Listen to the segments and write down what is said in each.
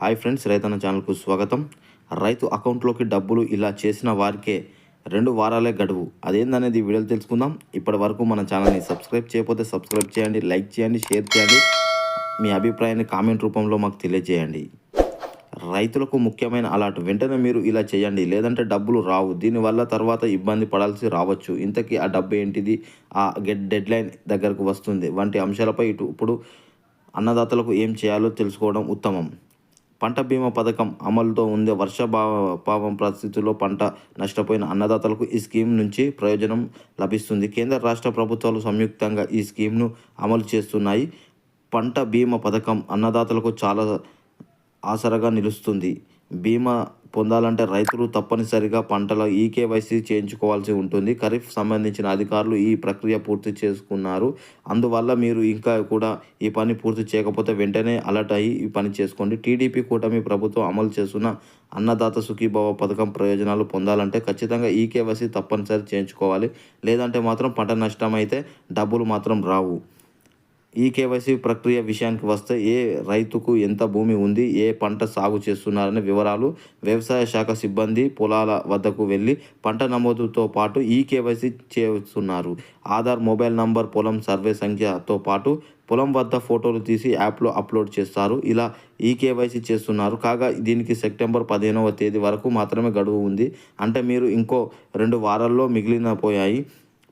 Hi friends రైతన్న ఛానల్కు స్వాగతం. రైతు అకౌంట్లోకి డబ్బులు ఇలా చేసిన వారికే రెండు వారాలే గడువు. అదేందనేది వీడియోలు తెలుసుకుందాం. ఇప్పటి వరకు మన ఛానల్ని సబ్స్క్రైబ్ చేయకపోతే సబ్స్క్రైబ్ చేయండి లైక్ చేయండి షేర్ చేయండి. మీ అభిప్రాయాన్ని కామెంట్ రూపంలో మాకు తెలియజేయండి. రైతులకు ముఖ్యమైన అలాట్ వెంటనే మీరు ఇలా చేయండి. లేదంటే డబ్బులు రావు. దీనివల్ల తర్వాత ఇబ్బంది పడాల్సి రావచ్చు. ఇంతకీ ఆ డబ్బు ఏంటిది? ఆ గెట్ డెడ్లైన్ దగ్గరకు వస్తుంది. వంటి అంశాలపై ఇటు ఇప్పుడు అన్నదాతలకు ఏం చేయాలో తెలుసుకోవడం ఉత్తమం. పంట బీమా పథకం అమలుతో ఉండే వర్షాభావం పరిస్థితుల్లో పంట నష్టపోయిన అన్నదాతలకు ఈ స్కీమ్ నుంచి ప్రయోజనం లభిస్తుంది. కేంద్ర రాష్ట్ర ప్రభుత్వాలు సంయుక్తంగా ఈ స్కీమ్ను అమలు చేస్తున్నాయి. పంట బీమా పథకం అన్నదాతలకు చాలా ఆసరాగా నిలుస్తుంది. బీమా పొందాలంటే రైతులు తప్పనిసరిగా పంటల ఈకేవైసీ చేయించుకోవాల్సి ఉంటుంది. ఖరీఫ్ సంబంధించిన అధికారులు ఈ ప్రక్రియ పూర్తి చేసుకున్నారు. అందువల్ల మీరు ఇంకా కూడా ఈ పని పూర్తి చేయకపోతే వెంటనే అలర్ట్ అయ్యి ఈ పని చేసుకోండి. టీడీపీ కూటమి ప్రభుత్వం అమలు చేస్తున్న అన్నదాత సుఖీభావ పథకం ప్రయోజనాలు పొందాలంటే ఖచ్చితంగా ఈకేవైసీ తప్పనిసరి చేయించుకోవాలి. లేదంటే మాత్రం పంట నష్టం అయితే డబ్బులు మాత్రం రావు. ఈ కేవైసీ ప్రక్రియ విషయానికి వస్తే ఏ రైతుకు ఎంత భూమి ఉంది ఏ పంట సాగు చేస్తున్నారనే వివరాలు వ్యవసాయ శాఖ సిబ్బంది పొలాల వద్దకు వెళ్ళి పంట నమోదుతో పాటు ఈ కేవైసీ చేస్తున్నారు. ఆధార్ మొబైల్ నంబర్ పొలం సర్వే సంఖ్యతో పాటు పొలం వద్ద ఫోటోలు తీసి యాప్లో అప్లోడ్ చేస్తారు. ఇలా ఈ కేవైసీ చేస్తున్నారు. కాగా దీనికి సెప్టెంబర్ పదిహేనవ తేదీ వరకు మాత్రమే గడువు ఉంది. అంటే మీరు ఇంకో రెండు వారాల్లో మిగిలిన పోయాయి.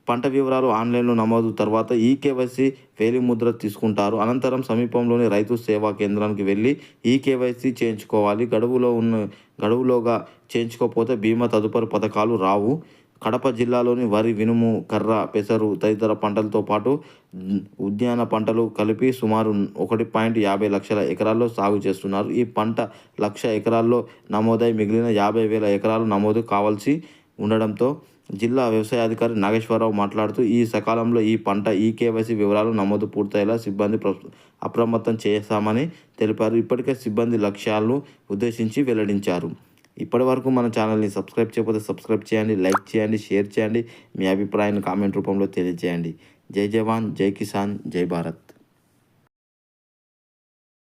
పంట వివరాలు ఆన్లైన్లో నమోదు తర్వాత ఈ కేవైసీ వేలి ముద్ర తీసుకుంటారు. అనంతరం సమీపంలోని రైతు సేవా కేంద్రానికి వెళ్ళి ఈ కేవైసీ చేయించుకోవాలి. గడువులో ఉన్న గడువులోగా చేయించుకోకపోతే బీమా తదుపరి పథకాలు రావు. కడప జిల్లాలోని వరి వినుము కర్ర పెసరు తదితర పంటలతో పాటు ఉద్యాన పంటలు కలిపి సుమారు ఒకటి పాయింట్ యాభై లక్షల ఎకరాల్లో సాగు చేస్తున్నారు. ఈ పంట లక్ష ఎకరాల్లో నమోదై మిగిలిన యాభై వేల ఎకరాలు నమోదు కావాల్సి ఉండడంతో జిల్లా వ్యవసాయాధికారి నాగేశ్వరరావు మాట్లాడుతూ ఈ సకాలంలో ఈ పంట ఈ కేవైసీ వివరాలు నమోదు పూర్తయ్యేలా సిబ్బంది ప్ర- అప్రమత్తం చేస్తామని తెలిపారు. ఇప్పటికే సిబ్బంది లక్ష్యాలను ఉద్దేశించి వెల్లడించారు. ఇప్పటి వరకు మన ఛానల్ని సబ్స్క్రైబ్ చేయకపోతే సబ్స్క్రైబ్ చేయండి లైక్ చేయండి షేర్ చేయండి. మీ అభిప్రాయాన్ని కామెంట్ రూపంలో తెలియజేయండి. జై జవాన్ జై కిసాన్ జై భారత్.